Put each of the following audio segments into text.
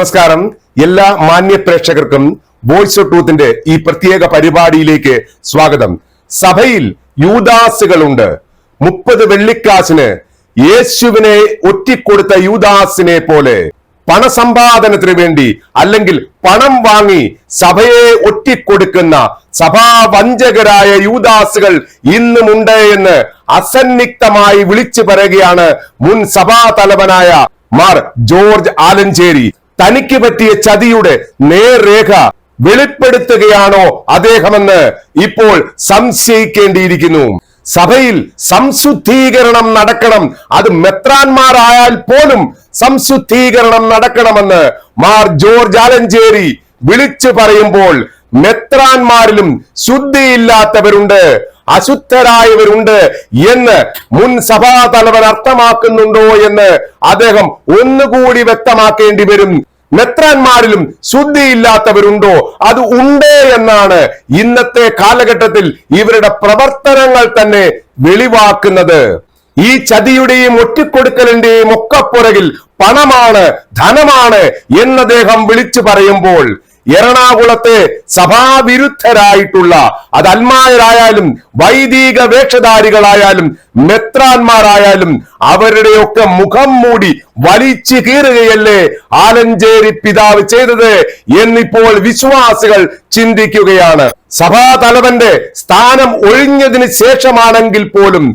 നമസ്കാരം. എല്ലാ മാന്യ പ്രേക്ഷകർക്കും വോയിസ് ഓഫ് ട്രൂത്തിന്റെ ഈ പ്രത്യേക പരിപാടിയിലേക്ക് സ്വാഗതം. സഭയിൽ യൂദാസുകളുണ്ട്. മുപ്പത് വെള്ളിക്കാശിന് യേശുവിനെ ഒറ്റിക്കൊടുത്ത യൂദാസിനെ പോലെ പണസമ്പാദനത്തിന് വേണ്ടി അല്ലെങ്കിൽ പണം വാങ്ങി സഭയെ ഒറ്റിക്കൊടുക്കുന്ന സഭാവഞ്ചകരായ യൂദാസുകൾ ഇന്നുമുണ്ട് എന്ന് അസന്നിഗ്ധമായി വിളിച്ചു പറയുകയാണ് മുൻ സഭാ തലവനായ മാർ ജോർജ് ആലഞ്ചേരി. തനിക്ക് പറ്റിയ ചതിയുടെ നേർരേഖ വെളിപ്പെടുത്തുകയാണോ അദ്ദേഹമെന്ന് ഇപ്പോൾ സംശയിക്കേണ്ടിയിരിക്കുന്നു. സഭയിൽ സംശുദ്ധീകരണം നടക്കണം. അത് മെത്രാന്മാരായാൽ പോലും സംശുദ്ധീകരണം നടക്കണമെന്ന് മാർ ജോർജ് ആലഞ്ചേരി വിളിച്ചു പറയുമ്പോൾ മെത്രാന്മാരിലും ശുദ്ധിയില്ലാത്തവരുണ്ട് അശുദ്ധരായവരുണ്ട് എന്ന് മുൻ സഭാ തലവൻ അർത്ഥമാക്കുന്നുണ്ടോ എന്ന് അദ്ദേഹം ഒന്നുകൂടി വ്യക്തമാക്കേണ്ടി വരും. മെത്രാന്മാരിലും ശുദ്ധിയില്ലാത്തവരുണ്ടോ? അത് ഉണ്ട് എന്നാണ് ഇന്നത്തെ കാലഘട്ടത്തിൽ ഇവരുടെ പ്രവർത്തനങ്ങൾ തന്നെ വെളിവാക്കുന്നത്. ഈ ചതിയുടെയും ഒറ്റിക്കൊടുക്കലിന്റെയും ഒക്കെ പുറകിൽ പണമാണ് ധനമാണ് എന്നദ്ദേഹം വിളിച്ചു പറയുമ്പോൾ എറണാകുളത്തെ സഭാവിരുദ്ധരായിട്ടുള്ള അത് അന്മാരായാലും വൈദിക വേഷധാരികളായാലും മെത്രാന്മാരായാലും അവരുടെയൊക്കെ മുഖം മൂടി വലിച്ചു കീറുകയല്ലേ ആലഞ്ചേരി പിതാവ് ചെയ്തത് എന്നിപ്പോൾ വിശ്വാസികൾ ചിന്തിക്കുകയാണ്. സഭാതലവന്റെ സ്ഥാനം ഒഴിഞ്ഞതിന് ശേഷമാണെങ്കിൽ പോലും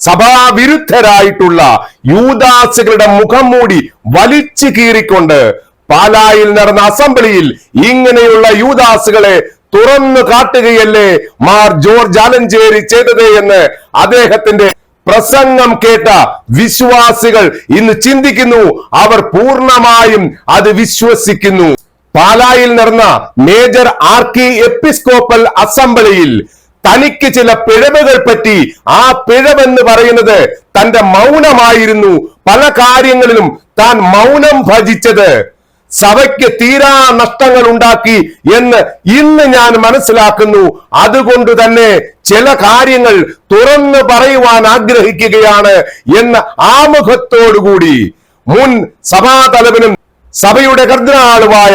സഭാവിരുദ്ധരായിട്ടുള്ള യൂദാസുകളുടെ മുഖം മൂടി വലിച്ചു കീറിക്കൊണ്ട് പാലായിൽ നടന്ന അസംബ്ലിയിൽ ഇങ്ങനെയുള്ള യൂദാസുകളെ തുറന്നു കാട്ടുകയല്ലേ മാർ ജോർജ് ആലഞ്ചേരി ചെയ്തത് എന്ന് അദ്ദേഹത്തിന്റെ പ്രസംഗം കേട്ട വിശ്വാസികൾ ഇന്ന് ചിന്തിക്കുന്നു. അവർ പൂർണമായും അത് വിശ്വസിക്കുന്നു. പാലായിൽ നടന്ന മേജർ ആർക്കി എപ്പിസ്കോപ്പൽ അസംബ്ലിയിൽ തനിക്ക് ചില പിഴവുകൾ പറ്റി ആ പിഴവെന്ന് പറയുന്നത് തന്റെ മൗനമായിരുന്നു. പല കാര്യങ്ങളിലും താൻ മൗനം ഭജിച്ചത്. സഭയ്ക്ക് തീരാ നഷ്ടങ്ങൾ ഉണ്ടാക്കി എന്ന് ഇന്ന് ഞാൻ മനസ്സിലാക്കുന്നു. അതുകൊണ്ട് തന്നെ ചില കാര്യങ്ങൾ തുറന്നു പറയുവാൻ ആഗ്രഹിക്കുകയാണ് എന്ന ആമുഖത്തോടുകൂടി മുൻ സഭാതലവനും സഭയുടെ കർദ്ദനാളുമായ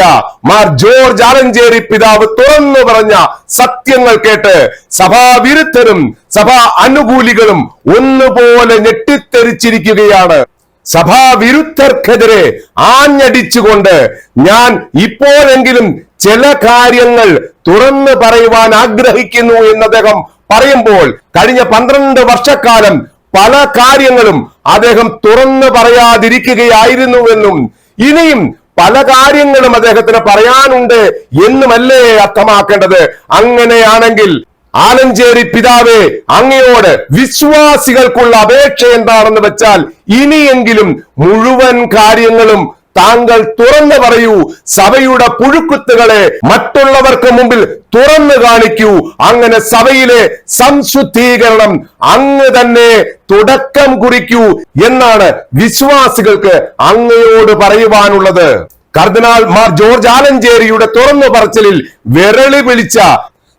മാർ ജോർജ് ആലഞ്ചേരി പിതാവ് തുറന്നു പറഞ്ഞ സത്യങ്ങൾ കേട്ട് സഭാവിരുദ്ധരും സഭാ അനുകൂലികളും ഒന്നുപോലെ ഞെട്ടിത്തെറിച്ചിരിക്കുകയാണ്. സഭാവിരുദ്ധർക്കെതിരെ ആഞ്ഞടിച്ചുകൊണ്ട് ഞാൻ ഇപ്പോഴെങ്കിലും ചില കാര്യങ്ങൾ തുറന്നു പറയുവാൻ ആഗ്രഹിക്കുന്നു എന്ന് അദ്ദേഹം പറയുമ്പോൾ കഴിഞ്ഞ പന്ത്രണ്ട് വർഷക്കാലം പല കാര്യങ്ങളും അദ്ദേഹം തുറന്നു പറയാതിരിക്കുകയായിരുന്നുവെന്നും ഇനിയും പല കാര്യങ്ങളും അദ്ദേഹത്തിന് പറയാനുണ്ട് എന്നുമല്ലേ അർത്ഥമാക്കേണ്ടത്? അങ്ങനെയാണെങ്കിൽ ആലഞ്ചേരി പിതാവേ അങ്ങയോട് വിശ്വാസികൾക്കുള്ള അപേക്ഷ എന്താണെന്ന് വെച്ചാൽ ഇനിയെങ്കിലും മുഴുവൻ കാര്യങ്ങളും താങ്കൾ തുറന്നു പറയൂ. സഭയുടെ പുഴുക്കുത്തുകളെ മറ്റുള്ളവർക്ക് മുമ്പിൽ തുറന്നു കാണിക്കൂ. അങ്ങനെ സഭയിലെ സംശുദ്ധീകരണം അങ്ങ് തന്നെ തുടക്കം കുറിക്കൂ എന്നാണ് വിശ്വാസികൾക്ക് അങ്ങയോട് പറയുവാനുള്ളത്. കർദിനാൾ മാർ ജോർജ് ആലഞ്ചേരിയുടെ തുറന്നു പറച്ചിലിൽ വിരളി പിടിച്ച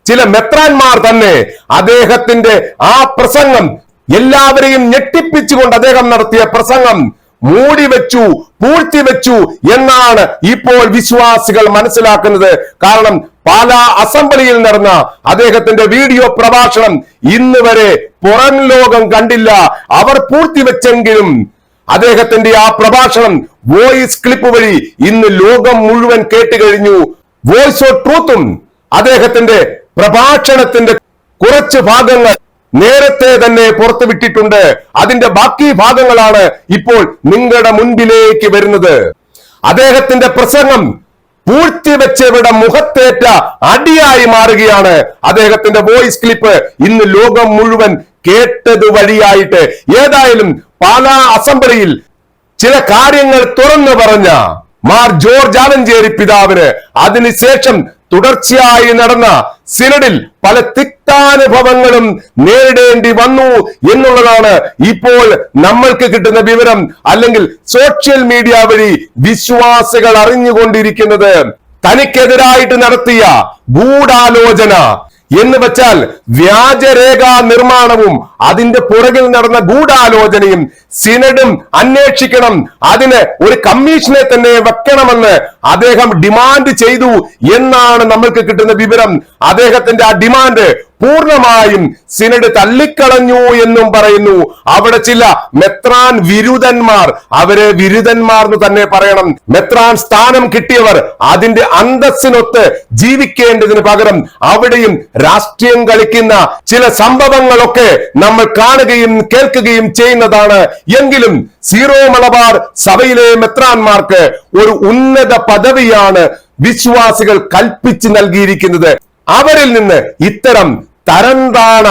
ചില മെത്രാന്മാർ തന്നെ അദ്ദേഹത്തിന്റെ ആ പ്രസംഗം എല്ലാവരെയും ഞെട്ടിപ്പിച്ചുകൊണ്ട് അദ്ദേഹം നടത്തിയ പ്രസംഗം മൂടി വെച്ചു പൂഴ്ത്തി വെച്ചു എന്നാണ് ഇപ്പോൾ വിശ്വാസികൾ മനസ്സിലാക്കുന്നത്. കാരണം പാലാ അസംബ്ലിയിൽ നടന്ന അദ്ദേഹത്തിന്റെ വീഡിയോ പ്രഭാഷണം ഇന്ന് വരെ പുറം ലോകം കണ്ടില്ല. അവർ പൂഴ്ത്തിവെച്ചെങ്കിലും അദ്ദേഹത്തിന്റെ ആ പ്രഭാഷണം വോയിസ് ക്ലിപ്പ് വഴി ഇന്ന് ലോകം മുഴുവൻ കേട്ട് കഴിഞ്ഞു വോയിസ് ഓഫ് ട്രൂത്തും അദ്ദേഹത്തിന്റെ പ്രഭാഷണത്തിന്റെ കുറച്ച് ഭാഗങ്ങൾ നേരത്തെ തന്നെ പുറത്തുവിട്ടിട്ടുണ്ട്. അതിന്റെ ബാക്കി ഭാഗങ്ങളാണ് ഇപ്പോൾ നിങ്ങളുടെ മുൻപിലേക്ക് വരുന്നത്. അദ്ദേഹത്തിന്റെ പ്രസംഗം പൂഴ്ത്തിവെച്ചവരുടെ മുഖത്തേറ്റ അടിയായി മാറുകയാണ്. അദ്ദേഹത്തിന്റെ വോയിസ് ക്ലിപ്പ് ഇന്ന് ലോകം മുഴുവൻ കേട്ടത് വഴിയായിട്ട്. ഏതായാലും പാലാ അസംബ്ലിയിൽ ചില കാര്യങ്ങൾ തുറന്നു പറഞ്ഞ മാർ ജോർജ് ആലഞ്ചേരി പിതാവിന് അതിനുശേഷം തുടർച്ചയായി നടന്ന സിനഡിൽ പല തിക്താനുഭവങ്ങളും നേരിടേണ്ടി വന്നു എന്നുള്ളതാണ് ഇപ്പോൾ നമ്മൾക്ക് കിട്ടുന്ന വിവരം അല്ലെങ്കിൽ സോഷ്യൽ മീഡിയ വഴി വിശ്വാസികൾ അറിഞ്ഞുകൊണ്ടിരിക്കുന്നത്. തനിക്കെതിരായിട്ട് നടത്തിയ ഗൂഢാലോചന എന്ന് വെച്ചാൽ വ്യാജരേഖാ നിർമ്മാണവും അതിന്റെ പുറകിൽ നടന്ന ഗൂഢാലോചനയും സിനഡും അന്വേഷിക്കണം. അതിന് ഒരു കമ്മീഷനെ തന്നെ വെക്കണമെന്ന് അദ്ദേഹം ഡിമാൻഡ് ചെയ്തു എന്നാണ് നമ്മൾക്ക് കിട്ടുന്ന വിവരം. അദ്ദേഹത്തിന്റെ ആ ഡിമാൻഡ് പൂർണമായും സിനഡ് തള്ളിക്കളഞ്ഞു എന്നും പറയുന്നു. അവിടെ ചില മെത്രാൻ വിരുദന്മാർ അവരെ വിരുദന്മാർ എന്ന് തന്നെ പറയണം. മെത്രാൻ സ്ഥാനം കിട്ടിയവർ അതിന്റെ അന്തസ്സിനൊത്ത് ജീവിക്കേണ്ടതിന് പകരം അവിടെയും രാഷ്ട്രീയം കളിക്കുന്ന ചില സംഭവങ്ങളൊക്കെ നമ്മൾ കാണുകയും കേൾക്കുകയും ചെയ്യുന്നതാണ്. എങ്കിലും സീറോ മലബാർ സഭയിലെ മെത്രാന്മാർക്ക് ഒരു ഉന്നത പദവിയാണ് വിശ്വാസികൾ കൽപ്പിച്ചു നൽകിയിരിക്കുന്നത്. അവരിൽ നിന്ന് ഇത്തരം തരംതാണ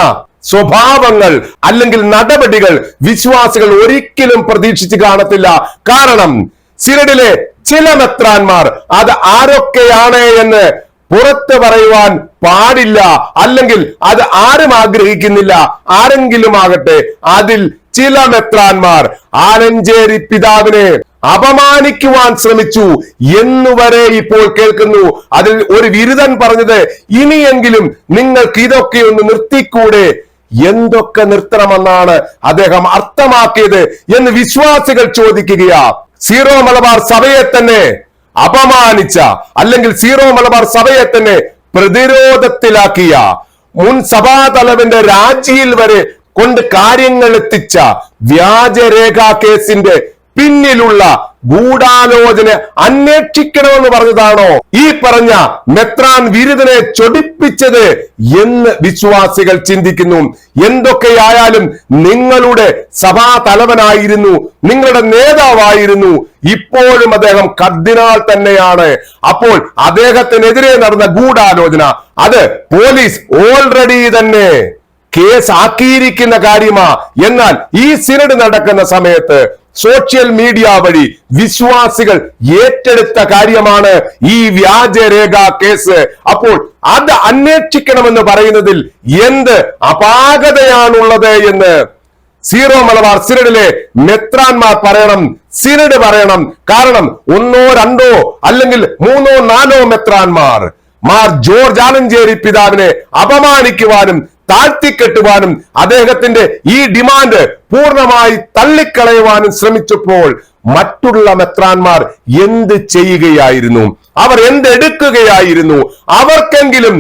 സ്വഭാവങ്ങൾ അല്ലെങ്കിൽ നടപടികൾ വിശ്വാസികൾ ഒരിക്കലും പ്രതീക്ഷിച്ച് കാണത്തില്ല. കാരണം സിനഡിലെ ചില മെത്രാന്മാർ അത് ആരൊക്കെയാണ് എന്ന് പുറത്ത് പറയുവാൻ പാടില്ല അല്ലെങ്കിൽ അത് ആരും ആഗ്രഹിക്കുന്നില്ല. ആരെങ്കിലും ആകട്ടെ അതിൽ ചില മെത്രാന്മാർ ആലഞ്ചേരി പിതാവിനെ അപമാനിക്കുവാൻ ശ്രമിച്ചു എന്നുവരെ ഇപ്പോൾ കേൾക്കുന്നു. അതിൽ ഒരു വിരുദൻ പറഞ്ഞത് ഇനിയെങ്കിലും നിങ്ങൾക്ക് ഇതൊക്കെ ഒന്ന് നിർത്തിക്കൂടെ? എന്തൊക്കെ നിർത്തണമെന്നാണ് അദ്ദേഹം അർത്ഥമാക്കിയത് എന്ന് വിശ്വാസികൾ ചോദിക്കുകയാ. സീറോ മലബാർ സഭയെ തന്നെ അപമാനിച്ച അല്ലെങ്കിൽ സീറോ മലബാർ സഭയെ തന്നെ പ്രതിരോധത്തിലാക്കിയ മുൻ സഭാതലവന്റെ രാജിയിൽ വരെ കൊണ്ട് കാര്യങ്ങൾ എത്തിച്ച വ്യാജരേഖാ കേസിന്റെ പിന്നിലുള്ള ഗൂഢാലോചന അന്വേഷിക്കണമെന്ന് പറഞ്ഞതാണോ ഈ പറഞ്ഞ മെത്രാൻ വിരുദനെ ചൊടിപ്പിച്ചത് എന്ന് വിശ്വാസികൾ ചിന്തിക്കുന്നു. എന്തൊക്കെയായാലും നിങ്ങളുടെ സഭാ തലവനായിരുന്നു നിങ്ങളുടെ നേതാവായിരുന്നു. ഇപ്പോഴും അദ്ദേഹം കർദിനാൾ തന്നെയാണ്. അപ്പോൾ അദ്ദേഹത്തിനെതിരെ നടന്ന ഗൂഢാലോചന അത് പോലീസ് ഓൾറെഡി തന്നെ കേസ് ആക്കിയിരിക്കുന്ന കാര്യമാ. എന്നാൽ ഈ സിനഡ് നടക്കുന്ന സമയത്ത് സോഷ്യൽ മീഡിയ വഴി വിശ്വാസികൾ ഏറ്റെടുത്ത കാര്യമാണ് ഈ വ്യാജരേഖ കേസ്. അപ്പോൾ അത് അന്വേഷിക്കണമെന്ന് പറയുന്നതിൽ എന്ത് അപാകതയാണുള്ളത് എന്ന് സീറോ മലബാർ സിനഡിലെ മെത്രാന്മാർ പറയണം സിനഡ് പറയണം. കാരണം ഒന്നോ രണ്ടോ അല്ലെങ്കിൽ മൂന്നോ നാലോ മെത്രാന്മാർ മാർ ജോർജ് ആലഞ്ചേരി പിതാവിനെ അപമാനിക്കുവാനും താഴ്ത്തിക്കെട്ടുവാനും അദ്ദേഹത്തിന്റെ ഈ ഡിമാൻഡ് പൂർണമായി തള്ളിക്കളയുവാനും ശ്രമിച്ചപ്പോൾ മറ്റുള്ള മെത്രാന്മാർ എന്ത് ചെയ്യുകയായിരുന്നു? അവർ എന്തെടുക്കുകയായിരുന്നു? അവർക്കെങ്കിലും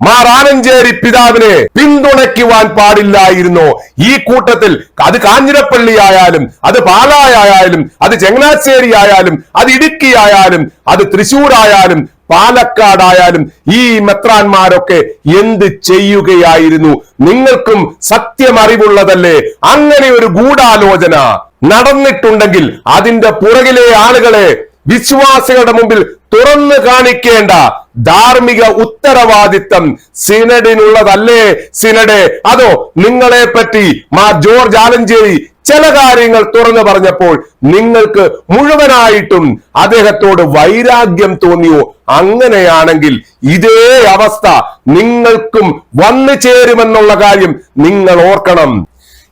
മാർ ആനഞ്ചേരി പിതാവിനെ പിന്തുണയ്ക്കുവാൻ പാടില്ലായിരുന്നു. ഈ കൂട്ടത്തിൽ അത് കാഞ്ഞിരപ്പള്ളി ആയാലും അത് പാലായായാലും അത് ചങ്ങനാശ്ശേരി ആയാലും അത് ഇടുക്കി ആയാലും അത് തൃശൂർ ആയാലും പാലക്കാടായാലും ഈ മെത്രാന്മാരൊക്കെ എന്ത് ചെയ്യുകയായിരുന്നു? നിങ്ങൾക്കും സത്യം അറിവുള്ളതല്ലേ അങ്ങനെ ഒരു ഗൂഢാലോചന നടന്നിട്ടുണ്ടെങ്കിൽ അതിന്റെ പുറകിലെ ആളുകളെ വിശ്വാസികളുടെ മുമ്പിൽ തുറന്നു കാണിക്കേണ്ട ധാർമ്മിക ഉത്തരവാദിത്തം സിനഡിനുള്ളതല്ലേ? സിനഡെ അതോ നിങ്ങളെ പറ്റി മാ ജോർജ് ആലഞ്ചേരി ചില കാര്യങ്ങൾ തുറന്നു പറഞ്ഞപ്പോൾ നിങ്ങൾക്ക് മുഴുവനായിട്ടും അദ്ദേഹത്തോട് വൈരാഗ്യം തോന്നിയോ? അങ്ങനെയാണെങ്കിൽ ഇതേ അവസ്ഥ നിങ്ങൾക്കും വന്നു ചേരുമെന്നുള്ള കാര്യം നിങ്ങൾ ഓർക്കണം.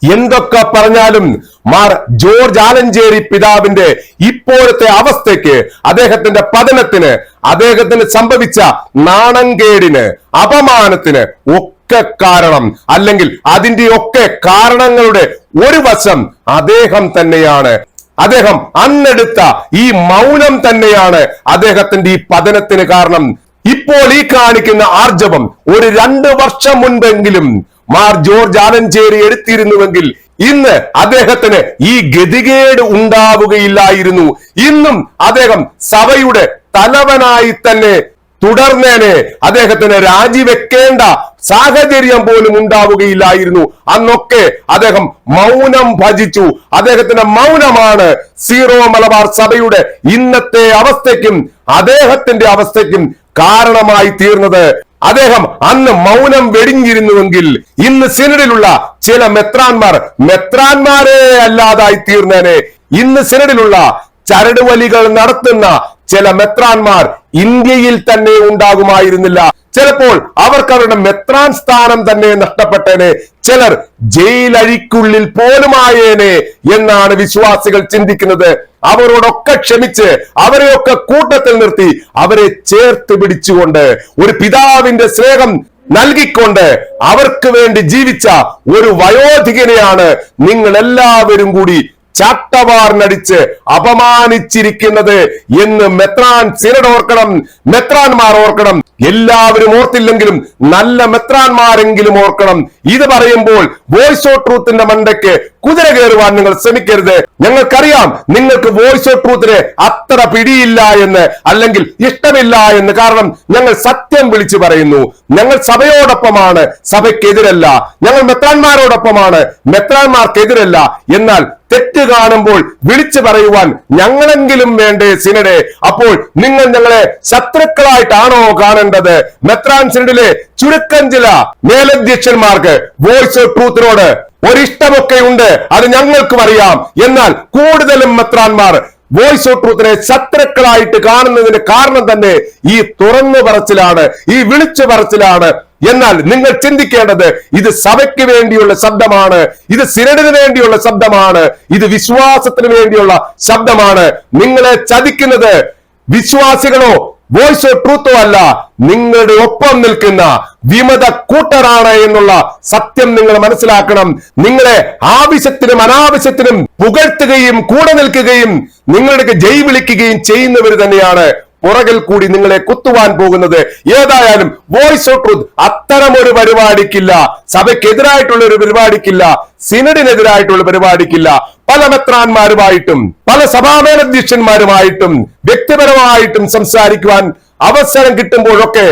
എന്തൊക്കെ പറഞ്ഞാലും മാർ ജോർജ് ആലഞ്ചേരി പിതാവിന്റെ ഇപ്പോഴത്തെ അവസ്ഥയ്ക്ക് അദ്ദേഹത്തിന്റെ പതനത്തിന് അദ്ദേഹത്തിന് സംഭവിച്ച നാണംകേടിന് അപമാനത്തിന് ഒക്കെ കാരണം അല്ലെങ്കിൽ അതിന്റെ ഒക്കെ കാരണങ്ങളുടെ ഒരു വശം അദ്ദേഹം തന്നെയാണ്. അദ്ദേഹം അന്നെടുത്ത ഈ മൗനം തന്നെയാണ് അദ്ദേഹത്തിന്റെ ഈ പതനത്തിന് കാരണം. ഇപ്പോൾ ഈ കാണിക്കുന്ന ആർജവം ഒരു രണ്ട് വർഷം മുൻപെങ്കിലും മാർ ജോർജ് ആലഞ്ചേരി എടുത്തിരുന്നുവെങ്കിൽ ഇന്ന് അദ്ദേഹത്തിന് ഈ ഗതികേട് ഉണ്ടാവുകയില്ലായിരുന്നു. ഇന്നും അദ്ദേഹം സഭയുടെ തലവനായി തന്നെ തുടർന്നേനെ. അദ്ദേഹത്തിന് രാജിവെക്കേണ്ട സാഹചര്യം പോലും ഉണ്ടാവുകയില്ലായിരുന്നു. അന്നൊക്കെ അദ്ദേഹം മൗനം ഭജിച്ചു. അദ്ദേഹത്തിന്റെ മൗനമാണ് സീറോ മലബാർ സഭയുടെ ഇന്നത്തെ അവസ്ഥയ്ക്കും അദ്ദേഹത്തിന്റെ അവസ്ഥയ്ക്കും കാരണമായി തീർന്നത്. അദ്ദേഹം അന്ന് മൗനം വെടിഞ്ഞിരുന്നുവെങ്കിൽ ഇന്ന് സിനഡിലുള്ള ചില മെത്രാന്മാർ മെത്രാന്മാരെ അല്ലാതായി തീർന്നേനെ. ഇന്ന് സിനഡിലുള്ള ചരടുവലികൾ നടത്തുന്ന ചില മെത്രാന്മാർ ഇന്ത്യയിൽ തന്നെ ഉണ്ടാകുമായിരുന്നില്ല. ചിലപ്പോൾ അവർക്ക് അവരുടെ മെത്രാൻ സ്ഥാനം തന്നെ നഷ്ടപ്പെട്ടേനെ. ചിലർ ജയിലഴിക്കുള്ളിൽ പോലുമായേനെ എന്നാണ് വിശ്വാസികൾ ചിന്തിക്കുന്നത്. അവരോടൊക്കെ ക്ഷമിച്ച് അവരെയൊക്കെ കൂട്ടത്തിൽ നിർത്തി അവരെ ചേർത്ത് പിടിച്ചുകൊണ്ട് ഒരു പിതാവിന്റെ സ്നേഹം നൽകിക്കൊണ്ട് അവർക്ക് വേണ്ടി ജീവിച്ച ഒരു വയോധികനെയാണ് നിങ്ങൾ എല്ലാവരും കൂടി ചാട്ടവാറിനടിച്ച് അപമാനിച്ചിരിക്കുന്നത് എന്ന് മെത്രാൻ സിനഡ് ഓർക്കണം മെത്രാൻമാർ ഓർക്കണം. എല്ലാവരും ഓർത്തില്ലെങ്കിലും നല്ല മെത്രാൻമാരെങ്കിലും ഓർക്കണം. ഇത് പറയുമ്പോൾ വോയിസ് ഓഫ് ട്രൂത്തിന്റെ മണ്ടയ്ക്ക് കുതിര കയറുവാൻ നിങ്ങൾ ശ്രമിക്കരുത്. ഞങ്ങൾക്കറിയാം നിങ്ങൾക്ക് വോയിസ് ഓഫ് ട്രൂത്തിന് അത്ര പിടിയില്ല എന്ന് അല്ലെങ്കിൽ ഇഷ്ടമില്ല എന്ന് കാരണം ഞങ്ങൾ സത്യം വിളിച്ചു പറയുന്നു. ഞങ്ങൾ സഭയോടൊപ്പമാണ് സഭയ്ക്കെതിരല്ല. ഞങ്ങൾ മെത്രാന്മാരോടൊപ്പമാണ് മെത്രാന്മാർക്കെതിരല്ല. എന്നാൽ തെറ്റ് കാണുമ്പോൾ വിളിച്ചു പറയുവാൻ ഞങ്ങളെങ്കിലും വേണ്ടേ സിനഡെ? അപ്പോൾ നിങ്ങൾ ഞങ്ങളെ ശത്രുക്കളായിട്ടാണോ കാണേണ്ടത്? മെത്രാൻ സിനഡിലെ ചുരുക്കം ചില മേലധ്യക്ഷന്മാർക്ക് വോയിസ് ഓഫ് ട്രൂത്തിനോട് ഒരിഷ്ടമൊക്കെ ഉണ്ട് അത് ഞങ്ങൾക്കും അറിയാം എന്നാൽ കൂടുതലും മെത്രാന്മാർ വോയിസ് ഓഫ് ട്രൂത്തിനെ ശത്രുക്കളായിട്ട് കാണുന്നതിന്റെ കാരണം തന്നെ ഈ തുറന്നു പറച്ചിലാണ് ഈ വിളിച്ചു പറച്ചിലാണ്. എന്നാൽ നിങ്ങൾ ചിന്തിക്കേണ്ടത് ഇത് സഭയ്ക്ക് വേണ്ടിയുള്ള ശബ്ദമാണ് ഇത് സിരടിന് വേണ്ടിയുള്ള ശബ്ദമാണ് ഇത് വിശ്വാസത്തിന് വേണ്ടിയുള്ള ശബ്ദമാണ്. നിങ്ങളെ ചതിക്കുന്നത് വിശ്വാസികളോ വോയിസ് ഓഫ് ട്രൂത്തോ അല്ല നിങ്ങളുടെ ഒപ്പം നിൽക്കുന്ന വിമത കൂട്ടരാണ് എന്നുള്ള സത്യം നിങ്ങൾ മനസ്സിലാക്കണം. നിങ്ങളെ ആവശ്യത്തിനും അനാവശ്യത്തിനും പുകഴ്ത്തുകയും കൂടെ നിൽക്കുകയും നിങ്ങളുടെ ജയ് വിളിക്കുകയും ചെയ്യുന്നവർ തന്നെയാണ് പുറകിൽ കൂടി നിങ്ങളെ കുത്തുവാൻ പോകുന്നത് ഏതായാലും വോയിസ് ഓഫ് ട്രൂത്ത് അത്തരം ഒരു പരിപാടിക്കില്ല. സഭയ്ക്കെതിരായിട്ടുള്ള ഒരു പരിപാടിക്കില്ല. സിനഡിനെതിരായിട്ടുള്ള പരിപാടിക്കില്ല. പല മെത്രാന്മാരുമായിട്ടും പല സഭാമേലധ്യക്ഷന്മാരുമായിട്ടും വ്യക്തിപരമായിട്ടും സംസാരിക്കുവാൻ അവസരം കിട്ടുമ്പോഴൊക്കെ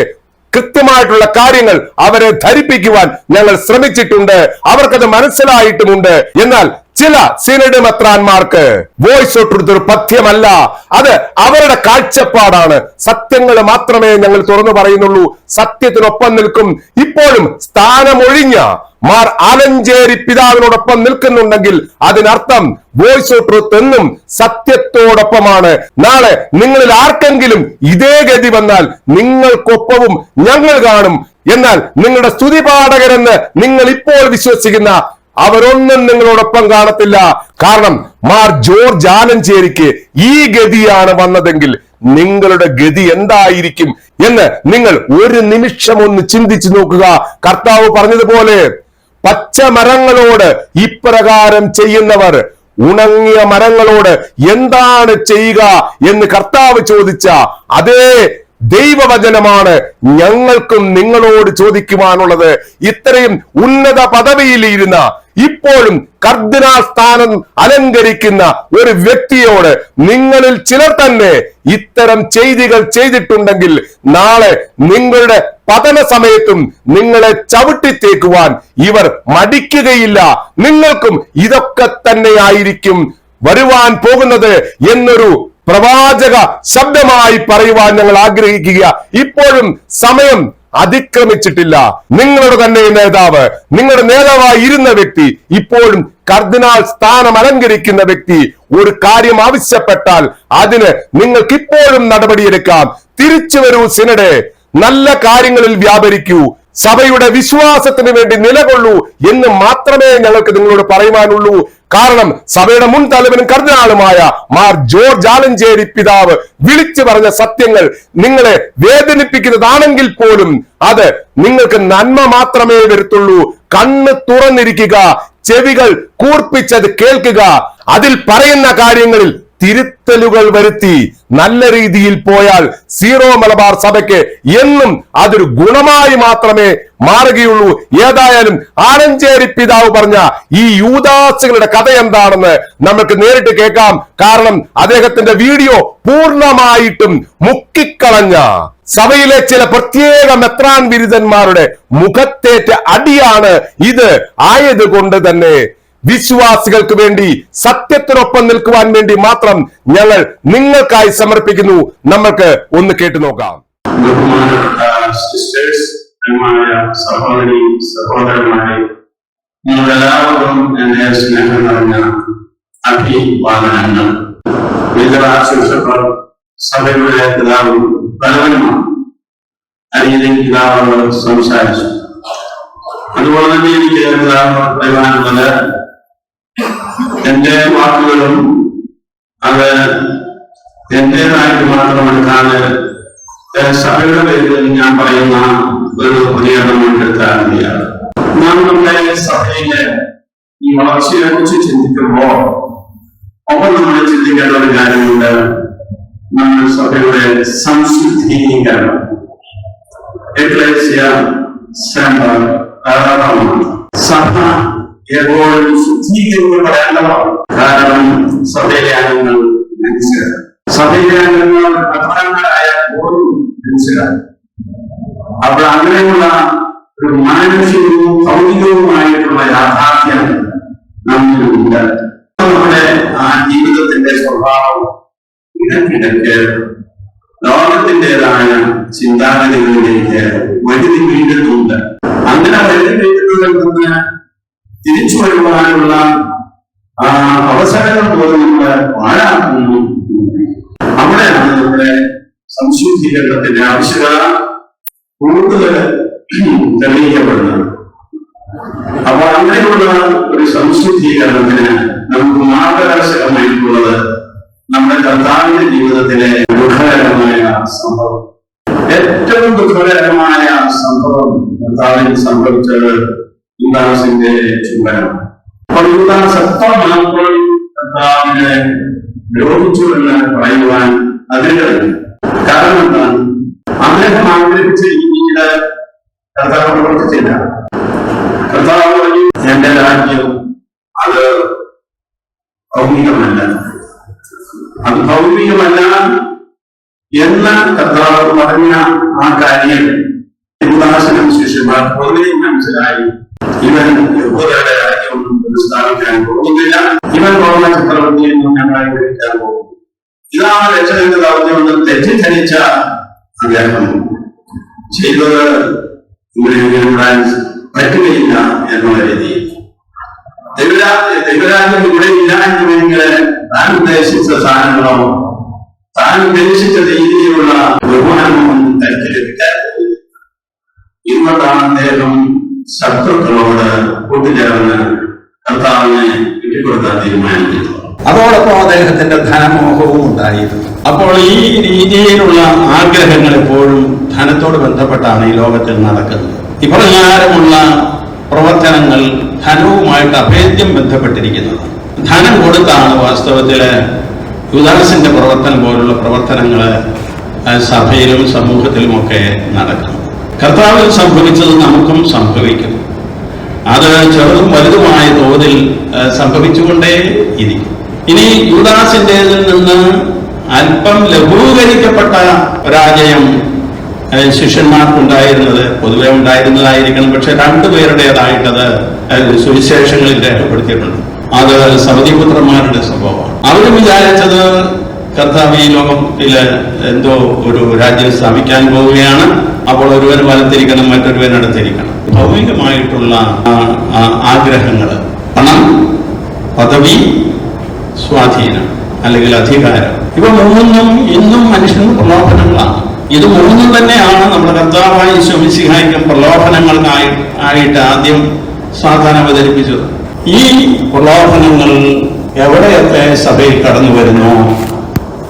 കൃത്യമായിട്ടുള്ള കാര്യങ്ങൾ അവരെ ധരിപ്പിക്കുവാൻ ഞങ്ങൾ ശ്രമിച്ചിട്ടുണ്ട്. അവർക്കത് മനസ്സിലായിട്ടുമുണ്ട്. എന്നാൽ ചില സിനഡ് മെത്രാന്മാർക്ക് വോയിസ് ഒരു പഥ്യമല്ല. അത് അവരുടെ കാഴ്ചപ്പാടാണ്. സത്യങ്ങൾ മാത്രമേ ഞങ്ങൾ തുറന്നു പറയുന്നുള്ളൂ. സത്യത്തിനൊപ്പം നിൽക്കും. ഇപ്പോഴും സ്ഥാനമൊഴിഞ്ഞ മാർ ആലഞ്ചേരി പിതാവിനോടൊപ്പം നിൽക്കുന്നുണ്ടെങ്കിൽ അതിനർത്ഥം വോയിസ് ഓഫ് ട്രൂത്ത് എന്നും സത്യത്തോടൊപ്പമാണ്. നാളെ നിങ്ങളിൽ ആർക്കെങ്കിലും ഇതേ ഗതി വന്നാൽ നിങ്ങൾക്കൊപ്പവും ഞങ്ങൾ കാണും. എന്നാൽ നിങ്ങളുടെ സ്തുതി പാഠകരെന്ന് നിങ്ങൾ ഇപ്പോൾ വിശ്വസിക്കുന്ന അവരൊന്നും നിങ്ങളോടൊപ്പം കാണത്തില്ല. കാരണം മാർ ജോർജ് ആലഞ്ചേരിക്ക് ഈ ഗതിയാണ് വന്നതെങ്കിൽ നിങ്ങളുടെ ഗതി എന്തായിരിക്കും എന്ന് നിങ്ങൾ ഒരു നിമിഷം ഒന്ന് ചിന്തിച്ചു നോക്കുക. കർത്താവ് പറഞ്ഞതുപോലെ പച്ചമരങ്ങളോട് ഇപ്രകാരം ചെയ്യുന്നവർ ഉണങ്ങിയ മരങ്ങളോട് എന്താണ് ചെയ്യുക എന്ന് കർത്താവ് ചോദിച്ച അതേ ദൈവവചനമാണ് ഞങ്ങൾക്കും നിങ്ങളോട് ചോദിക്കുവാനുള്ളത്. ഇത്രയും ഉന്നത പദവിയിലിരുന്ന ഇപ്പോഴും കർദിനാൾ സ്ഥാനം അലങ്കരിക്കുന്ന ഒരു വ്യക്തിയോട് നിങ്ങളിൽ ചിലർ തന്നെ ഇത്തരം ചെയ്തികൾ ചെയ്തിട്ടുണ്ടെങ്കിൽ നാളെ നിങ്ങളുടെ പതന സമയത്തും നിങ്ങളെ ചവിട്ടിത്തേക്കുവാൻ ഇവർ മടിക്കുകയില്ല. നിങ്ങൾക്കും ഇതൊക്കെ തന്നെയായിരിക്കും വരുവാൻ പോകുന്നത് എന്നൊരു പ്രവാചക ശബ്ദമായി പറയുവാൻ ഞങ്ങൾ ആഗ്രഹിക്കുക. ഇപ്പോഴും സമയം അതിക്രമിച്ചിട്ടില്ല. നിങ്ങളുടെ തന്നെ നേതാവ് നിങ്ങളുടെ നേതാവായി ഇരുന്ന വ്യക്തി ഇപ്പോഴും കർദിനാൾ സ്ഥാനം അലങ്കരിക്കുന്ന വ്യക്തി ഒരു കാര്യം ആവശ്യപ്പെട്ടാൽ അതിന് നിങ്ങൾക്ക് ഇപ്പോഴും നടപടിയെടുക്കാം. തിരിച്ചു വരൂ സിനഡെ. നല്ല കാര്യങ്ങളിൽ വ്യാപരിക്കൂ. സഭയുടെ വിശ്വാസത്തിന് വേണ്ടി നിലകൊള്ളൂ എന്ന് മാത്രമേ ഞങ്ങൾക്ക് നിങ്ങളോട് പറയുവാനുള്ളൂ. കാരണം സഭയുടെ മുൻ തലവനും കർദിനാളുമായ മാർ ജോർജ് ആലഞ്ചേരി പിതാവ് വിളിച്ചു പറഞ്ഞ സത്യങ്ങൾ നിങ്ങളെ വേദനിപ്പിക്കുന്നതാണെങ്കിൽ പോലും അത് നിങ്ങൾക്ക് നന്മ മാത്രമേ വരുത്തുള്ളൂ. കണ്ണ് തുറന്നിരിക്കുക ചെവികൾ കൂർപ്പിച്ചത് കേൾക്കുക. അതിൽ പറയുന്ന കാര്യങ്ങളിൽ തിരുത്തലുകൾ വരുത്തി നല്ല രീതിയിൽ പോയാൽ സീറോ മലബാർ സഭയ്ക്ക് എന്നും അതൊരു ഗുണമായി മാത്രമേ മാറുകയുള്ളൂ. ഏതായാലും ആനഞ്ചേരി പിതാവ് പറഞ്ഞ ഈ യൂദാസുകളുടെ കഥ എന്താണെന്ന് നമുക്ക് നേരിട്ട് കേൾക്കാം. കാരണം അദ്ദേഹത്തിന്റെ വീഡിയോ പൂർണമായിട്ടും മുക്കിക്കളഞ്ഞ സഭയിലെ ചില പ്രത്യേക മെത്രാൻ ബിരുദന്മാരുടെ മുഖത്തേറ്റ അടിയാണ് ഇത്. ആയതുകൊണ്ട് തന്നെ വിശ്വാസികൾക്ക് വേണ്ടി സത്യത്തിനൊപ്പം നിൽക്കുവാൻ വേണ്ടി മാത്രം ഞങ്ങൾ നിങ്ങൾക്കായി സമർപ്പിക്കുന്നു. നമ്മൾക്ക് ഒന്ന് കേട്ടു നോക്കാം. സംസാരിച്ചു. അതുപോലെ തന്നെ എനിക്ക് എന്റെ വാക്കുകളും അത് എന്റേതായിട്ട് മാത്രം എടുക്കാതെ സഭയുടെ പേരിൽ ഞാൻ പറയുന്ന ഒരു പ്രതികരണം നാം നമ്മുടെ സഭയിലെ ഈ വളർച്ചയെ കുറിച്ച് ചിന്തിക്കുമ്പോൾ ഒപ്പം നമ്മൾ ചിന്തിക്കേണ്ട ഒരു കാര്യമുണ്ട്. നമ്മുടെ സഭയുടെ സംശുദ്ധീകരണം. എക്ലേസിയ സഭ എപ്പോഴും ശുദ്ധീകരിക്കപ്പെടേണ്ടതാണ് കാരണം സഭയിലെ അംഗങ്ങൾ മനസ്സിലാക്കും സഭയിലെ അംഗങ്ങൾ പ്രധാനങ്ങളായ പോലും മനസ്സിലാക്കും അപ്പോൾ അങ്ങനെയുള്ള ഒരു മാനസികവും ഭൗതികവുമായിട്ടുള്ള യാഥാർത്ഥ്യം നമ്മിലുണ്ട് നമ്മുടെ ആ ജീവിതത്തിന്റെ സ്വഭാവം ഇടക്കിടക്ക് ലോകത്തിന്റെതായ ചിന്താഗതികളിലേക്ക് വഴുതി വീഴുന്നുണ്ട് അങ്ങനെ വഴുതി വീഴുന്നതിൽ നിന്ന് തിരിച്ചു വരുവാനുള്ള അവസരങ്ങൾ പോലും നമ്മൾ പാഴാക്കുന്നു അവിടെയാണ് നമ്മുടെ സംശുദ്ധീകരണത്തിന്റെ ആവശ്യകത കൂടുതൽ തെളിയിക്കപ്പെടുന്നത്. അപ്പൊ അങ്ങനെയുള്ള ഒരു സംശുദ്ധീകരണത്തിന് നമുക്ക് മാർഗദർശകമായിട്ടുള്ളത് നമ്മുടെ കർത്താവിന്റെ ജീവിതത്തിലെ ദുഃഖകരമായ സംഭവം. ഏറ്റവും ദുഃഖകരമായ സംഭവം കർത്താവിന് സംഭവിച്ചത് യുദാസിന്റെ ചുംബനമാണ് അപ്പോൾ യുദാസ് എത്ര മാത്രം കർത്താവിനെ ദ്രോഹിച്ചു എന്ന് പറയുവാൻ അതിന് കാരണം എന്താണ്? അദ്ദേഹം ആഗ്രഹിച്ച രീതിയിൽ കർത്താവ് പ്രവർത്തിച്ചില്ല കർത്താവ് പറഞ്ഞു എന്റെ രാജ്യം അത് ഭൗമികമല്ല. അത് ഭൗമികമല്ല എന്ന കർത്താവ് പറഞ്ഞ ആ കാര്യം യുവദാസനും ശിഷ്യന്മാർ പൊതുവെ മനസ്സിലായി. ഇവൻ യഹൂദരുടെ രാജ്യം സ്ഥാപിക്കാൻ പോകുന്നില്ല. ഇവൻ റോമ ചക്രവർത്തിയെ ഞങ്ങളായി വിളിക്കാൻ പോകുന്നു. ഇതാണ് രക്ഷകന്റെ ദൗത്യമെന്ന് തെറ്റിദ്ധരിച്ച അദ്ദേഹം ചെയ്തത് ഇവരെ വിടാൻ പറ്റുകയില്ല എന്നുള്ള രീതിയിൽ. ദൈവരാജ്യം ഇവിടെ ഇല്ല എന്നുവെങ്കിൽ താൻ ഉദ്ദേശിച്ച സാധനങ്ങളോ താൻ ഉദ്ദേശിച്ച രീതിയിലുള്ള ബഹുമാനമൊന്നും തനിക്ക് ലഭിക്കാൻ. ഇന്നുകൊണ്ടാണ് അദ്ദേഹം ശത്രുക്കളോട് കൂട്ടുചേർന്ന് കർത്താവിനെ കിട്ടിക്കൊടുക്കാൻ തീരുമാനിക്കുന്നു. അതോടൊപ്പം അദ്ദേഹത്തിന്റെ ധനമോഹവും ഉണ്ടായിരുന്നു. അപ്പോൾ ഈ രീതിയിലുള്ള ആഗ്രഹങ്ങൾ എപ്പോഴും ധനത്തോട് ബന്ധപ്പെട്ടാണ് ഈ ലോകത്തിൽ നടക്കുന്നത്. ഇപ്രകാരമുള്ള പ്രവർത്തനങ്ങൾ ധനവുമായിട്ട് അഭേദ്യം ബന്ധപ്പെട്ടിരിക്കുന്നത്. ധനം കൊടുത്താണ് വാസ്തവത്തിൽ യുദാസിന്റെ പ്രവർത്തനം പോലുള്ള പ്രവർത്തനങ്ങൾ സഭയിലും സമൂഹത്തിലുമൊക്കെ നടക്കുന്നത്. കർത്താവിൽ സംഭവിച്ചത് നമുക്കും സംഭവിക്കും അത് ചെറുതും വലുതുമായ തോതിൽ സംഭവിച്ചുകൊണ്ടേ ഇരിക്കും. ഇനി യുദാസിന്റെ നിന്ന് അല്പം ലഘൂകരിക്കപ്പെട്ട പരാജയം ശിഷ്യന്മാർക്കുണ്ടായിരുന്നത് പൊതുവെ ഉണ്ടായിരുന്നതായിരിക്കണം. പക്ഷെ രണ്ടുപേരുടേതായിട്ടത് സുവിശേഷങ്ങളിൽ രേഖപ്പെടുത്തിയിട്ടുണ്ട്. അത് സൗദിപുത്രന്മാരുടെ സംഭവമാണ് അവർ വിചാരിച്ചത് കർത്താവ് ഈ ലോകത്തിൽ എന്തോ ഒരു രാജ്യം സ്ഥാപിക്കാൻ പോവുകയാണ്. അപ്പോൾ ഒരുവൻ വലത്തിരിക്കണം മറ്റൊരുവൻ അടുത്തിരിക്കണം ഭൗമികമായിട്ടുള്ള ആഗ്രഹങ്ങൾ പണം പദവി സ്വാധീനം അല്ലെങ്കിൽ അധികാരം. ഇവ മൂന്നും ഇന്നും മനുഷ്യന് പ്രലോഭനങ്ങളാണ്. ഇത് മൂന്നും തന്നെയാണ് നമ്മുടെ കർത്താവായി ശമിസിഹായിക്കും പ്രലോഭനങ്ങൾക്കായി ആയിട്ട് ആദ്യം സാധാരണ അവതരിപ്പിച്ചത്. ഈ പ്രലോഭനങ്ങൾ എവിടെയൊക്കെ സഭയിൽ കടന്നു വരുന്നു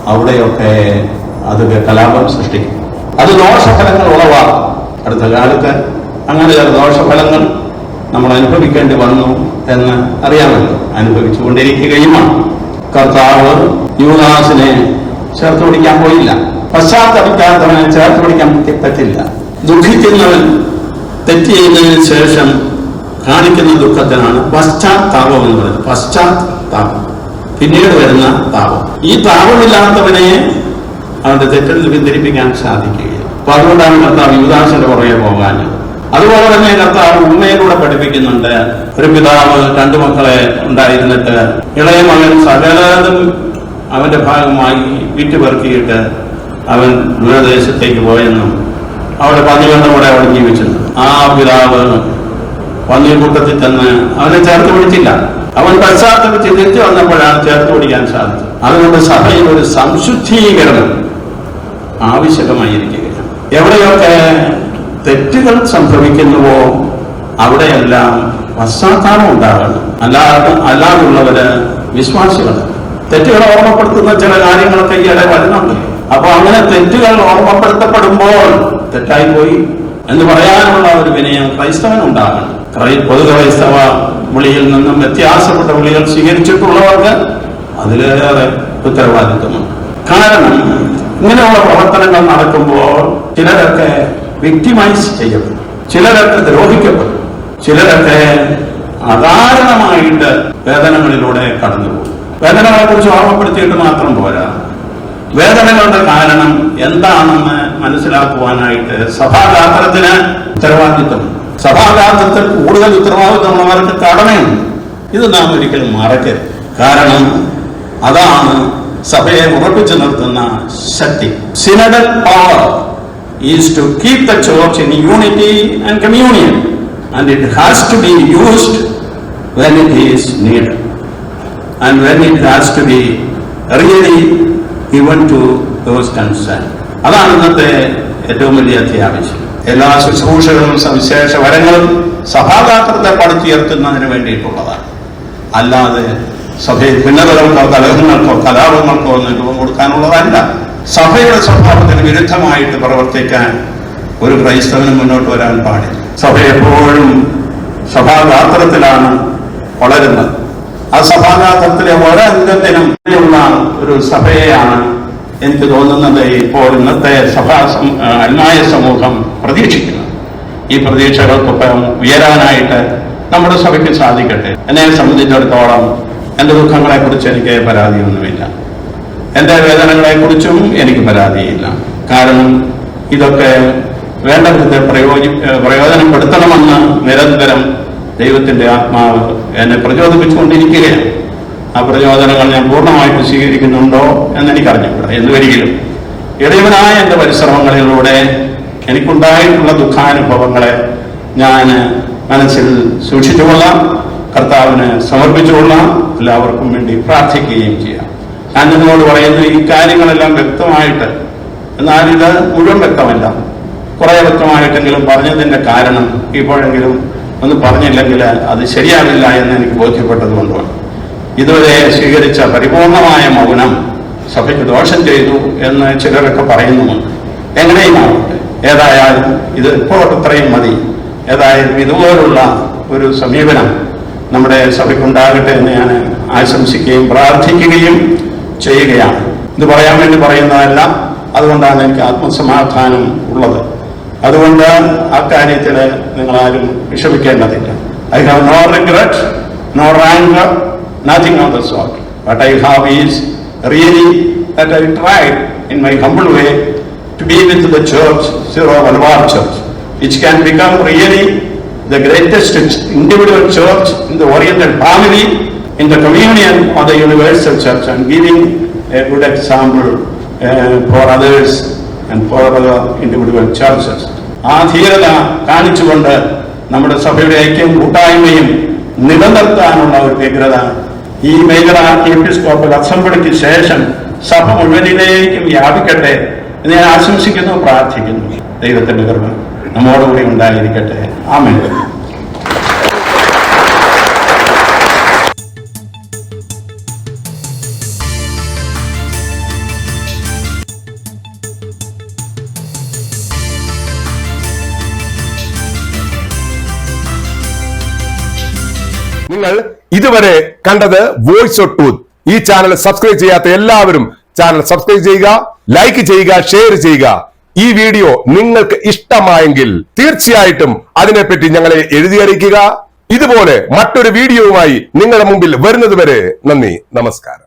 അവിടെയൊക്കെ അത് കലാപം സൃഷ്ടിക്കും. അത് ദോഷഫലങ്ങൾ ഉളവാ അടുത്ത കാലത്ത് അങ്ങനെ ചില ദോഷഫലങ്ങൾ നമ്മൾ അനുഭവിക്കേണ്ടി വന്നു എന്ന് അറിയാമല്ലോ. അനുഭവിച്ചുകൊണ്ടിരിക്കുകയുമാണ്. കർത്താവ് യുവദാസിനെ ചേർത്ത് പിടിക്കാൻ പോയില്ല. പശ്ചാത്തപിക്കാത്തവനെ ചേർത്ത് പിടിക്കാൻ പറ്റില്ല ദുഃഖിക്കുന്നവൻ തെറ്റ് ചെയ്യുന്നതിന് ശേഷം കാണിക്കുന്ന ദുഃഖത്തിനാണ് പശ്ചാത്താപം എന്ന് പറയുന്നത്. പശ്ചാത്താപം. പിന്നീട് വരുന്ന താപം ഈ പാപമില്ലാത്തവനെ അവന്റെ തെറ്റിൽ പിന്തിരിപ്പിക്കാൻ സാധിക്കുകയില്ല. അപ്പൊ അതുകൊണ്ടാണ് കർത്താവ് യുവദാസിന്റെ പുറകെ പോകാൻ. അതുപോലെ തന്നെ കർത്താവ് ഉമ്മയിലൂടെ പഠിപ്പിക്കുന്നുണ്ട്. ഒരു പിതാവ് രണ്ടു മക്കളെ ഉണ്ടായിരുന്നിട്ട് ഇളയ മകൻ സകലതും അവന്റെ ഭാഗമായി വിറ്റുപെറുക്കിയിട്ട് അവൻ ദൂരദേശത്തേക്ക് പോയെന്നും അവിടെ പതിവെണ്ണം കൂടെ അവിടെ ജീവിച്ചിരുന്നു. ആ പിതാവ് പന്നിക്കൂട്ടത്തിൽ തന്നെ അവനെ ചേർത്ത് പിടിച്ചില്ല. അവൻ പശ്ചാത്തലത്തിൽ തിരിച്ചു വന്നപ്പോഴാണ് ചേർത്ത് പിടിക്കാൻ സാധിച്ചത്. അതുകൊണ്ട് സഭയിൽ ഒരു സംശുദ്ധീകരണം ആവശ്യകമായിരിക്കുകയാണ്. എവിടെയൊക്കെ തെറ്റുകൾ സംഭവിക്കുന്നുവോ അവിടെയെല്ലാം പശ്ചാത്താപം ഉണ്ടാകണം. അല്ലാതെ അല്ലാതുള്ളവര് വിശ്വാസികൾ തെറ്റുകൾ ഓർമ്മപ്പെടുത്തുന്ന ചില കാര്യങ്ങളൊക്കെ ഈയിടെ വരുന്നുണ്ട്. അപ്പൊ അങ്ങനെ തെറ്റുകൾ ഓർമ്മപ്പെടുത്തപ്പെടുമ്പോൾ തെറ്റായി പോയി എന്ന് പറയാനുള്ള ഒരു വിനയം ക്രൈസ്തവനുണ്ടാകണം ക്രൈ- പൊതു ക്രൈസ്തവ വിളിയിൽ നിന്നും വ്യത്യാസപ്പെട്ട വിളികൾ സ്വീകരിച്ചിട്ടുള്ളവർക്ക് അതിലേറെ ഉത്തരവാദിത്വമുണ്ട് കാരണം ഇങ്ങനെയുള്ള പ്രവർത്തനങ്ങൾ നടക്കുമ്പോൾ ചിലരൊക്കെ വിക്ടിമൈസ് ചെയ്യപ്പെടും. ചിലരൊക്കെ ദ്രോഹിക്കപ്പെടും. ചിലരൊക്കെ അകാരണമായിട്ട് വേദനകളിലൂടെ കടന്നുപോകും. വേദനകളെ കുറിച്ച് ഓർമ്മപ്പെടുത്തിയിട്ട് മാത്രം പോരാ. വേദനകളുടെ കാരണം എന്താണെന്ന് മനസ്സിലാക്കുവാനായിട്ട് സഭാഗാത്രത്തിന് ഉത്തരവാദിത്വം സഭാഗാത്രത്തിൽ കൂടുതൽ ഉത്തരവാദിത്വമുള്ളവർക്ക് കടമയുണ്ട്. ഇത് നാം ഒരിക്കലും മറക്കരുത്. കാരണം അതാണ് സഭയെ ഉറപ്പിച്ചു നിർത്തുന്ന ശക്തി. Synodal power is to keep the church in unity and communion and it has to be used when it is need and when it has to be really given to those concern അതാണ് ഇന്നത്തെ ഏറ്റവും വലിയ അത്യാവശ്യം എല്ലാ ശുശ്രൂഷകളും സവിശേഷ വരങ്ങളും സഭാഗാത്രത്തെ പടുത്തുയർത്തുന്നതിന് വേണ്ടിയിട്ടുള്ളതാണ്. അല്ലാതെ സഭയിൽ ഭിന്നതകൾക്കോ കലഹങ്ങൾക്കോ കലാപങ്ങൾക്കോ ഒന്നും രൂപം കൊടുക്കാനുള്ളതല്ല. സഭയുടെ സ്വഭാവത്തിന് വിരുദ്ധമായിട്ട് പ്രവർത്തിക്കാൻ ഒരു ക്രൈസ്തവന് മുന്നോട്ട് വരാൻ പാടില്ല. സഭ എപ്പോഴും സഭാഗാത്രത്തിലാണ് വളരുന്നത്. ആ സഭാഗാത്രത്തിലെ ഒരംഗത്തിനും ഒരു സഭയെയാണ് എനിക്ക് തോന്നുന്നത് ഇപ്പോൾ ഇന്നത്തെ സഭാ അന്മായ സമൂഹം പ്രതീക്ഷിക്കുന്നത് ഈ പ്രതീക്ഷകൾക്കൊപ്പം ഉയരാനായിട്ട് നമ്മുടെ സഭയ്ക്ക് സാധിക്കട്ടെ. എന്നെ സംബന്ധിച്ചിടത്തോളം എന്റെ ദുഃഖങ്ങളെക്കുറിച്ച് എനിക്ക് പരാതിയൊന്നുമില്ല. എന്റെ വേദനകളെക്കുറിച്ചും എനിക്ക് പരാതിയില്ല. കാരണം ഇതൊക്കെ വേണ്ട വിധത്തിൽ പ്രയോജി പ്രയോജനപ്പെടുത്തണമെന്ന് നിരന്തരം ദൈവത്തിന്റെ ആത്മാവ് എന്നെ പ്രചോദിപ്പിച്ചുകൊണ്ടിരിക്കുകയാണ്. ആ പ്രചോദനങ്ങൾ ഞാൻ പൂർണമായിട്ട് സ്വീകരിക്കുന്നുണ്ടോ എന്ന് എനിക്കറിഞ്ഞുകൂടാ എന്തുവരികിലും ഇടയവനായ എന്റെ പരിശ്രമങ്ങളിലൂടെ എനിക്കുണ്ടായിട്ടുള്ള ദുഃഖാനുഭവങ്ങളെ ഞാൻ മനസ്സിൽ സൂക്ഷിച്ചുകൊള്ളാം കർത്താവിന് സമർപ്പിച്ചുകൊള്ളാം എല്ലാവർക്കും വേണ്ടി പ്രാർത്ഥിക്കുകയും ചെയ്യാം. ഞാൻ നിങ്ങളോട് പറയുന്നു ഈ കാര്യങ്ങളെല്ലാം വ്യക്തമായിട്ട് എന്നാൽ ഇത് മുഴുവൻ വ്യക്തമല്ല. കുറെ വ്യക്തമായിട്ടെങ്കിലും പറഞ്ഞതിന്റെ കാരണം ഇപ്പോഴെങ്കിലും ഒന്ന് പറഞ്ഞില്ലെങ്കിൽ അത് ശരിയാവില്ല എന്ന് എനിക്ക് ബോധ്യപ്പെട്ടത് കൊണ്ടുമാണ് ഇതുവരെ സ്വീകരിച്ച പരിപൂർണമായ മൗനം സഭയ്ക്ക് ദോഷം ചെയ്തു എന്ന് ചിലരൊക്കെ പറയുന്നുമുണ്ട്. എങ്ങനെയുമാവട്ടെ ഏതായാലും ഇത് ഇപ്പോൾ ഇത്രയും മതി. ഏതായാലും ഇതുപോലുള്ള ഒരു സമീപനം നമ്മുടെ സഭയ്ക്കുണ്ടാകട്ടെ എന്ന് ഞാൻ ആശംസിക്കുകയും പ്രാർത്ഥിക്കുകയും ചെയ്യുകയാണ്. ഇത് പറയാൻ വേണ്ടി പറയുന്നതല്ല അതുകൊണ്ടാണ് എനിക്ക് ആത്മസമാധാനം ഉള്ളത്. അതുകൊണ്ട് ആ കാര്യത്തിൽ നിങ്ങളാരും വിഷമിക്കേണ്ടതില്ല. I have no regret no rancour Nothing of the sort but I have is really that I tried in my humble way to be with the church, Siro Malabar Church, which can become really the greatest individual church in the Oriental family, in the communion of the universal church and giving a good example uh, for others and for other individual churches. ആ ധീരത കാണിച്ചുകൊണ്ട് നമ്മുടെ സഭയുടെ ഐക്യം കൂട്ടായ്മയും നിലനിർത്താനുള്ള ഒരു വ്യഗ്രത ഈ മേഖല എപ്പിസ്കോപ്പൽ അസംബ്ലിക്ക് ശേഷം സഭ മുഴുവനിലേക്കും വ്യാപിക്കട്ടെ എന്ന് ഞാൻ ആശംസിക്കുന്നു പ്രാർത്ഥിക്കുന്നു. ദൈവത്തിന്റെ കൃപ നമ്മോടുകൂടി ഉണ്ടായിരിക്കട്ടെ. ആമേൻ. ഇതുവരെ കണ്ടത് വോയിസ് ഓഫ് ട്രൂത്ത് ഈ ചാനൽ സബ്സ്ക്രൈബ് ചെയ്യാത്ത എല്ലാവരും ചാനൽ സബ്സ്ക്രൈബ് ചെയ്യുക ലൈക്ക് ചെയ്യുക ഷെയർ ചെയ്യുക. ഈ വീഡിയോ നിങ്ങൾക്ക് ഇഷ്ടമായെങ്കിൽ തീർച്ചയായിട്ടും അതിനെപ്പറ്റി ഞങ്ങളെ എഴുതി അറിയിക്കുക. ഇതുപോലെ മറ്റൊരു വീഡിയോവുമായി നിങ്ങളുടെ മുമ്പിൽ വരുന്നതുവരെ നന്ദി നമസ്കാരം.